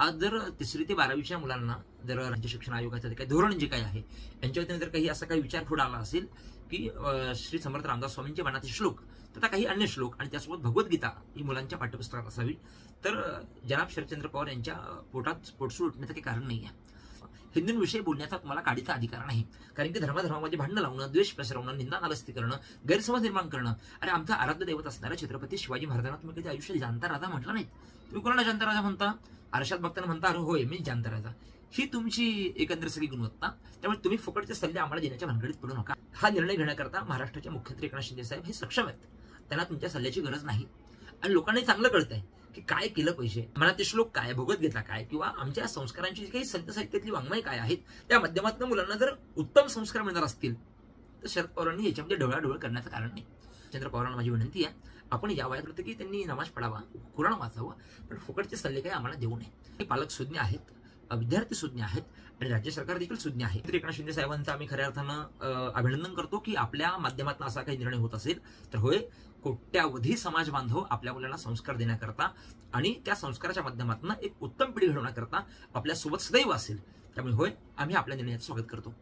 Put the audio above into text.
आज जर तिसरी ते बारावीच्या मुलांना जर राज्य शिक्षण आयोगाचं काही धोरण जे काही आहे यांच्या वतीने जर काही असा काही विचार पुढे आला असेल की श्री समर्थ रामदास स्वामींचे मनातील श्लोक तथा काही अन्य श्लोक आणि त्यासोबत भगवद्गीता ही मुलांच्या पाठ्यपुस्तकात असावी. तर जनाब शरदचंद्र पवार यांच्या पोटात पोटसूळ उठण्याचं काही कारण नाही आहे हिंदूंविषयी बोलण्याचा तुम्हाला काढीचा अधिकार नाही. कारण की धर्माधर्मामध्ये भांडणं लावणं द्वेष पसरवणं निंदा नालस्ती करणं गैरसमज निर्माण करणं आणि आमचा आराध्य दैवत असणाऱ्या छत्रपती शिवाजी महाराजांना तुम्ही कधी आयुष्यात जाणता राजा म्हटला नाही तुम्ही कोणाला जाणता राजा म्हणता? आरशात भक्तांना म्हणता अरे होय मी जाणता राजा. ही तुमची एकंदर सगळी गुणवत्ता. त्यामुळे तुम्ही फुकटचे सल्ले आम्हाला देण्याच्या भानगडीत पडू नका. हा निर्णय घेण्याकरता महाराष्ट्राचे मुख्यमंत्री एकनाथ शिंदे साहेब हे सक्षम आहेत. त्यांना तुमच्या सल्ल्याची गरज नाही. आणि लोकांनाही चांगलं कळतंय. की काय केलं पाहिजे? मला ते श्लोक काय? भोगत घेतला काय? किंवा आमच्या संस्कारांची जी काही संत साहित्यातली वाङ्मय काय आहेत त्या माध्यमातून मुलांना जर उत्तम संस्कार मिळणार असतील तर शरद पवारांनी याच्यामध्ये ढवळाढवळ करण्याचं कारण नाही. चंद्र पवारांना माझी विनंती आहे आपण या वयात होतं की त्यांनी नमाज पडावा कुराण वाचावं पण फुकटचे सल्ले काही आम्हाला देऊ नये. हे पालक सुज्ञ आहेत. विद्यार्थी सुज्ञ आहेत आणि राज्य सरकार देखील सुज्ञ आहे. तर एकनाथ शिंदे साहेबांचं आम्ही खऱ्या अर्थानं अभिनंदन करतो की आपल्या माध्यमातून असा काही निर्णय होत असेल तर होय कोट्यावधी समाज बांधव आपल्या मुलांना संस्कार देण्याकरता आणि त्या संस्काराच्या माध्यमातून एक उत्तम पिढी घडवण्याकरता आपल्यासोबत सदैव असेल. त्यामुळे होय आम्ही आपल्या निर्णयाचं स्वागत करतो.